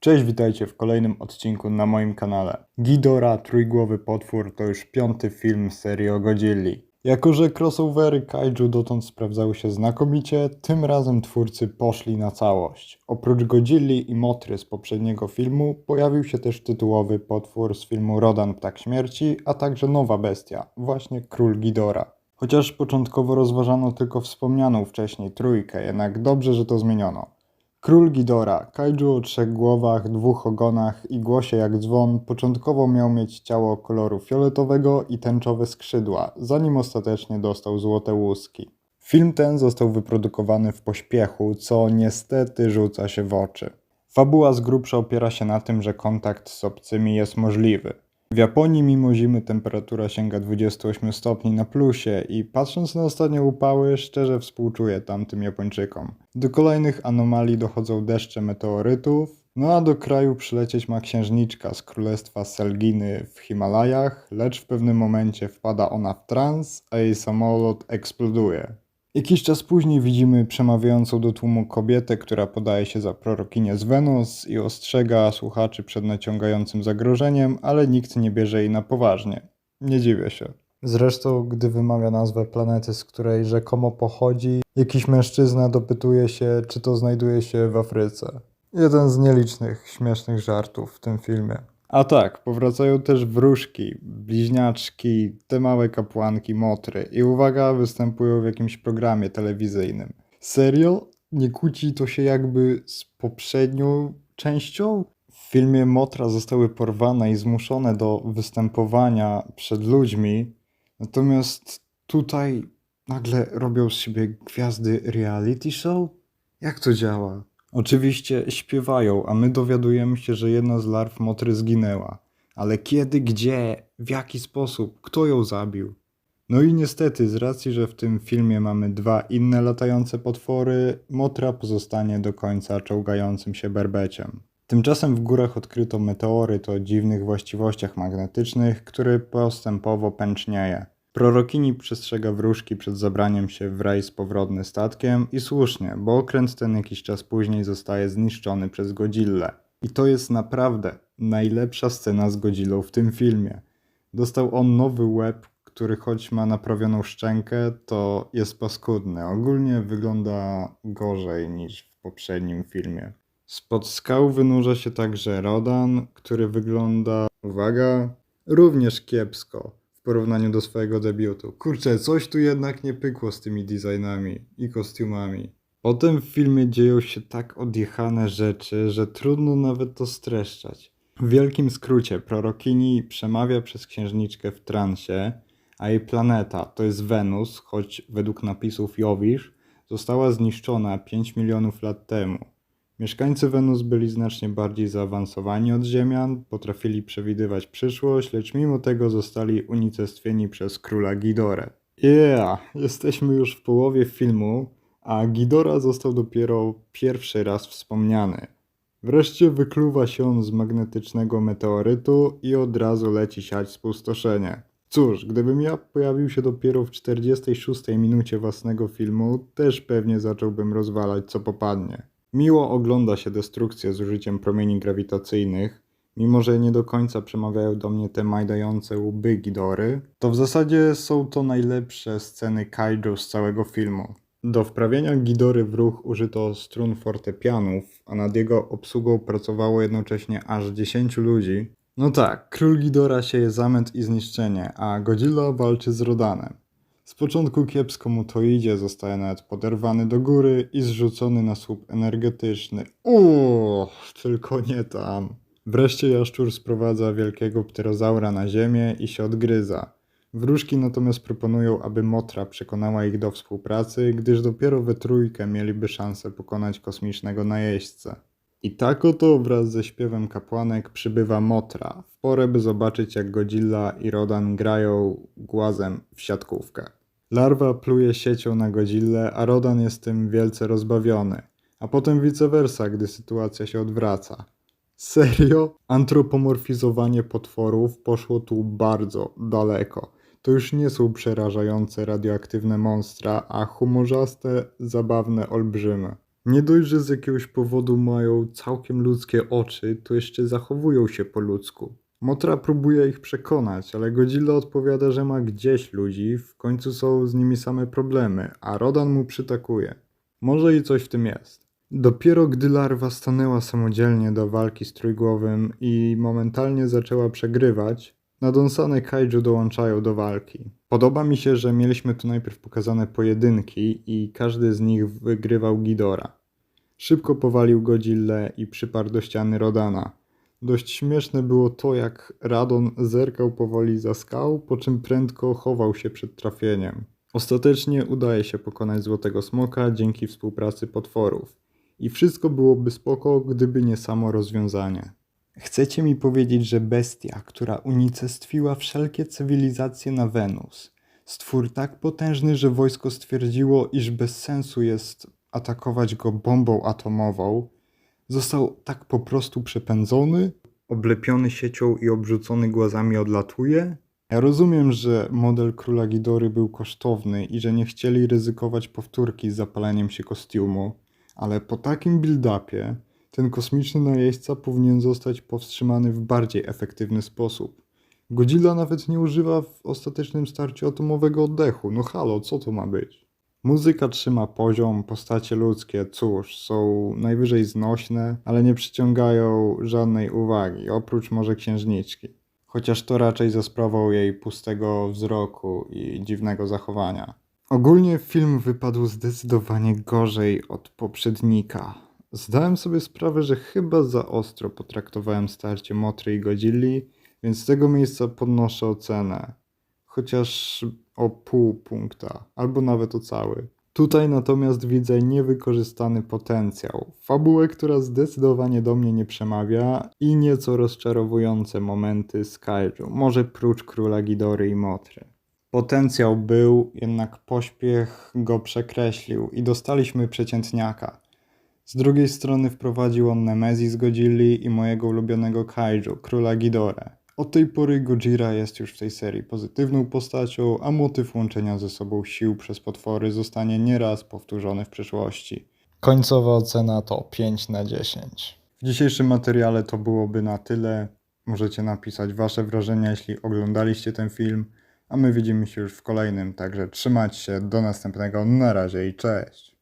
Cześć, witajcie w kolejnym odcinku na moim kanale. Ghidorah, trójgłowy potwór to już piąty film serii o Godzilli. Jako, że crossovery kaiju dotąd sprawdzały się znakomicie, tym razem twórcy poszli na całość. Oprócz Godzilli i Motry z poprzedniego filmu, pojawił się też tytułowy potwór z filmu Rodan Ptak Śmierci, a także nowa bestia, właśnie Król Ghidorah. Chociaż początkowo rozważano tylko wspomnianą wcześniej trójkę, jednak dobrze, że to zmieniono. Król Ghidorah, kaiju o trzech głowach, dwóch ogonach i głosie jak dzwon, początkowo miał mieć ciało koloru fioletowego i tęczowe skrzydła, zanim ostatecznie dostał złote łuski. Film ten został wyprodukowany w pośpiechu, co niestety rzuca się w oczy. Fabuła z grubsza opiera się na tym, że kontakt z obcymi jest możliwy. W Japonii mimo zimy temperatura sięga 28 stopni na plusie i patrząc na ostatnie upały, szczerze współczuję tamtym Japończykom. Do kolejnych anomalii dochodzą deszcze meteorytów, no a do kraju przylecieć ma księżniczka z królestwa Selginy w Himalajach, lecz w pewnym momencie wpada ona w trans, a jej samolot eksploduje. Jakiś czas później widzimy przemawiającą do tłumu kobietę, która podaje się za prorokinię z Wenus i ostrzega słuchaczy przed naciągającym zagrożeniem, ale nikt nie bierze jej na poważnie. Nie dziwię się. Zresztą, gdy wymawia nazwę planety, z której rzekomo pochodzi, jakiś mężczyzna dopytuje się, czy to znajduje się w Afryce. Jeden z nielicznych śmiesznych żartów w tym filmie. A tak, powracają też wróżki, bliźniaczki, te małe kapłanki, motry i uwaga, występują w jakimś programie telewizyjnym. Serio? Nie kłóci to się jakby z poprzednią częścią? W filmie Motra zostały porwane i zmuszone do występowania przed ludźmi, natomiast tutaj nagle robią z siebie gwiazdy reality show? Jak to działa? Oczywiście śpiewają, a my dowiadujemy się, że jedna z larw motry zginęła. Ale kiedy, gdzie, w jaki sposób, kto ją zabił? No i niestety, z racji, że w tym filmie mamy dwa inne latające potwory, motra pozostanie do końca czołgającym się berbeciem. Tymczasem w górach odkryto meteoryt o dziwnych właściwościach magnetycznych, który postępowo pęcznieje. Prorokini przestrzega wróżki przed zabraniem się w raj z powrotny statkiem i słusznie, bo okręt ten jakiś czas później zostaje zniszczony przez Godzillę. I to jest naprawdę najlepsza scena z Godzillą w tym filmie. Dostał on nowy łeb, który choć ma naprawioną szczękę, to jest paskudny. Ogólnie wygląda gorzej niż w poprzednim filmie. Spod skał wynurza się także Rodan, który wygląda, uwaga, również kiepsko porównaniu do swojego debiutu. Kurczę, coś tu jednak nie pykło z tymi designami i kostiumami. Potem w filmie dzieją się tak odjechane rzeczy, że trudno nawet to streszczać. W wielkim skrócie, prorokini przemawia przez księżniczkę w transie, a jej planeta, to jest Wenus, choć według napisów Jowisz, została zniszczona 5 milionów lat temu. Mieszkańcy Wenus byli znacznie bardziej zaawansowani od Ziemian, potrafili przewidywać przyszłość, lecz mimo tego zostali unicestwieni przez króla Ghidorę. Yeah, jesteśmy już w połowie filmu, a Ghidorah został dopiero pierwszy raz wspomniany. Wreszcie wykluwa się on z magnetycznego meteorytu i od razu leci siać spustoszenie. Cóż, gdybym ja pojawił się dopiero w 46 minucie własnego filmu, też pewnie zacząłbym rozwalać co popadnie. Miło ogląda się destrukcję z użyciem promieni grawitacyjnych, mimo że nie do końca przemawiają do mnie te majdające łby Gidory, to w zasadzie są to najlepsze sceny kaiju z całego filmu. Do wprawienia Gidory w ruch użyto strun fortepianów, a nad jego obsługą pracowało jednocześnie aż 10 ludzi. No tak, król Gidora sieje zamęt i zniszczenie, a Godzilla walczy z Rodanem. Z początku kiepsko mu to idzie, zostaje nawet poderwany do góry i zrzucony na słup energetyczny. Uuu, tylko nie tam. Wreszcie jaszczur sprowadza wielkiego pterozaura na ziemię i się odgryza. Wróżki natomiast proponują, aby Motra przekonała ich do współpracy, gdyż dopiero we trójkę mieliby szansę pokonać kosmicznego najeźdźcę. I tak oto wraz ze śpiewem kapłanek przybywa Motra, w porę by zobaczyć jak Godzilla i Rodan grają głazem w siatkówkę. Larwa pluje siecią na Godzillę, a Rodan jest tym wielce rozbawiony, a potem vice versa, gdy sytuacja się odwraca. Serio? Antropomorfizowanie potworów poszło tu bardzo daleko. To już nie są przerażające radioaktywne monstra, a humorzaste, zabawne olbrzymy. Nie dość, że z jakiegoś powodu mają całkiem ludzkie oczy, to jeszcze zachowują się po ludzku. Motra próbuje ich przekonać, ale Godzilla odpowiada, że ma gdzieś ludzi, w końcu są z nimi same problemy, a Rodan mu przytakuje. Może i coś w tym jest. Dopiero gdy larwa stanęła samodzielnie do walki z trójgłowym i momentalnie zaczęła przegrywać, nadąsane kaiju dołączają do walki. Podoba mi się, że mieliśmy tu najpierw pokazane pojedynki i każdy z nich wygrywał Gidora. Szybko powalił Godzillę i przyparł do ściany Rodana. Dość śmieszne było to, jak Radon zerkał powoli za skał, po czym prędko chował się przed trafieniem. Ostatecznie udaje się pokonać Złotego Smoka dzięki współpracy potworów. I wszystko byłoby spoko, gdyby nie samo rozwiązanie. Chcecie mi powiedzieć, że bestia, która unicestwiła wszelkie cywilizacje na Wenus, stwór tak potężny, że wojsko stwierdziło, iż bez sensu jest atakować go bombą atomową, został tak po prostu przepędzony, oblepiony siecią i obrzucony głazami odlatuje? Ja rozumiem, że model króla Gidory był kosztowny i że nie chcieli ryzykować powtórki z zapaleniem się kostiumu, ale po takim build-upie ten kosmiczny najeźdźca powinien zostać powstrzymany w bardziej efektywny sposób. Godzilla nawet nie używa w ostatecznym starciu atomowego oddechu. No halo, co to ma być? Muzyka trzyma poziom, postacie ludzkie, cóż, są najwyżej znośne, ale nie przyciągają żadnej uwagi, oprócz może księżniczki. Chociaż to raczej za sprawą jej pustego wzroku i dziwnego zachowania. Ogólnie film wypadł zdecydowanie gorzej od poprzednika. Zdałem sobie sprawę, że chyba za ostro potraktowałem starcie Motry i Godzilli, więc z tego miejsca podnoszę ocenę. Chociaż o pół punkta, albo nawet o cały. Tutaj natomiast widzę niewykorzystany potencjał, fabułę, która zdecydowanie do mnie nie przemawia i nieco rozczarowujące momenty kaiju, może prócz Króla Gidory i Motry. Potencjał był, jednak pośpiech go przekreślił i dostaliśmy przeciętniaka. Z drugiej strony wprowadził on Nemezis Godzilli i mojego ulubionego kaiju, Króla Gidorę. Od tej pory Gojira jest już w tej serii pozytywną postacią, a motyw łączenia ze sobą sił przez potwory zostanie nieraz powtórzony w przyszłości. Końcowa ocena to 5 na 10. W dzisiejszym materiale to byłoby na tyle. Możecie napisać Wasze wrażenia, jeśli oglądaliście ten film, a my widzimy się już w kolejnym, także trzymać się, do następnego, na razie i cześć!